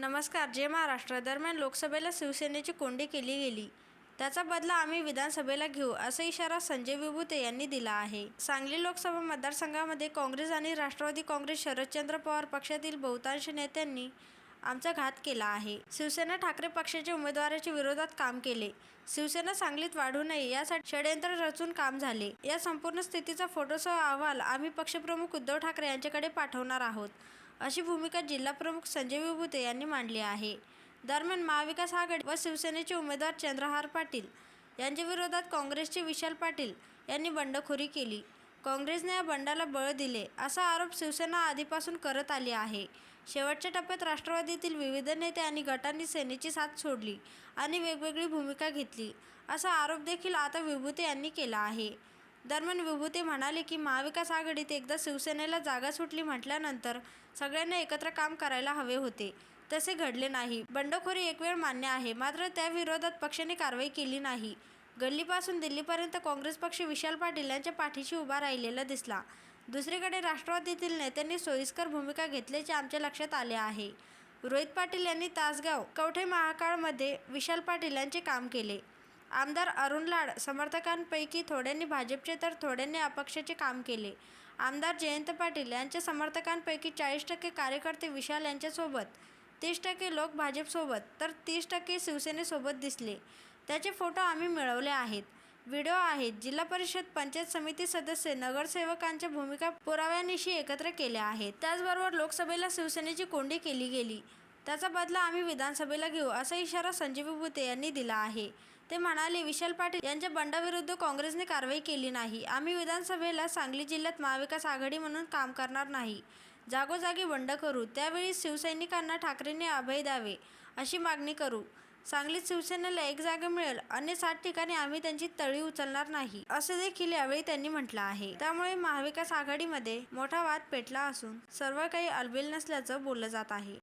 नमस्कार जे महाराष्ट्र दरम्यान लोकसभेला शिवसेनेची कोंडी केली गेली त्याचा बदला आम्ही विधानसभेला घेऊ असा इशारा संजय विभूते यांनी दिला आहे. सांगली लोकसभा मतदारसंघामध्ये काँग्रेस आणि राष्ट्रवादी काँग्रेस शरदचंद्र पवार पक्षातील बहुतांश नेत्यांनी आमचा घात केला आहे. शिवसेना ठाकरे पक्षाच्या उमेदवाराच्या विरोधात काम केले. शिवसेना सांगलीत वाढू नये यासाठी षडयंत्र रचून काम झाले. या संपूर्ण स्थितीचा फोटोसह अहवाल आम्ही पक्षप्रमुख उद्धव ठाकरे यांच्याकडे पाठवणार आहोत. अशी भूमिका जिल्हाप्रमुख संजय विभूते यांनी मांडली आहे. दरम्यान महाविकास आघाडी व शिवसेनेचे उमेदवार चंद्रहार पाटील यांच्या विरोधात काँग्रेसचे विशाल पाटील यांनी बंडखोरी केली. काँग्रेसने या बंडाला बळ दिले असा आरोप शिवसेना आधीपासून करत आली आहे. शेवटच्या टप्प्यात राष्ट्रवादीतील विविध नेते आणि गटांनी सेनेची साथ सोडली आणि वेगवेगळी भूमिका घेतली असा आरोप देखील आता विभूते यांनी केला आहे. दरम्यान विभूते म्हणाले की महाविकास आघाडीत एकदा शिवसेनेला जागा सुटली म्हटल्यानंतर सगळ्यांना एकत्र काम करायला हवे होते. तसे घडले नाही. बंडखोरी एक वेळ मान्य आहे मात्र त्याविरोधात पक्षाने कारवाई केली नाही. गल्लीपासून दिल्लीपर्यंत काँग्रेस पक्ष विशाल पाटील यांच्या पाठीशी उभा राहिलेला दिसला. दुसरीकडे राष्ट्रवादीतील नेत्यांनी सोयीस्कर भूमिका घेतल्याचे आमच्या लक्षात आले आहे. रोहित पाटील यांनी तासगाव कवठे महाकाळमध्ये विशाल पाटील यांचे काम केले. आमदार अरुण लाड समर्थकांपैकी थोड्यांनी भाजपचे तर थोड्यांनी अपक्षाचे काम केले. आमदार जयंत पाटील यांच्या समर्थकांपैकी चाळीस टक्के कार्यकर्ते विशाल यांच्यासोबत तीस टक्के लोक भाजपसोबत तर तीस टक्के शिवसेनेसोबत दिसले. त्याचे फोटो आम्ही मिळवले आहेत. व्हिडिओ आहेत. जिल्हा परिषद पंचायत समिती सदस्य नगरसेवकांच्या भूमिका पुराव्यानिशी एकत्र केल्या आहेत. त्याचबरोबर लोकसभेला शिवसेनेची कोंडी केली गेली. त्याचा बदला आम्ही विधानसभेला घेऊ असा इशारा संजीव विभूते यांनी दिला आहे. ते म्हणाले विशाल पाटील यांच्या बंडाविरुद्ध काँग्रेसने कारवाई केली नाही. आम्ही विधानसभेला सांगली जिल्ह्यात महाविकास आघाडी म्हणून काम करणार नाही. जागोजागी बंड करू. त्यावेळी शिवसैनिकांना ठाकरेंनी अभय द्यावे अशी मागणी करू. सांगलीत शिवसेनेला एक जागा मिळेल अन्य सात ठिकाणी आम्ही त्यांची तळी उचलणार नाही असे देखील यावेळी त्यांनी म्हटलं आहे. त्यामुळे महाविकास आघाडीमध्ये मोठा वाद पेटला असून सर्व काही अलबेल नसल्याचं बोललं जात आहे.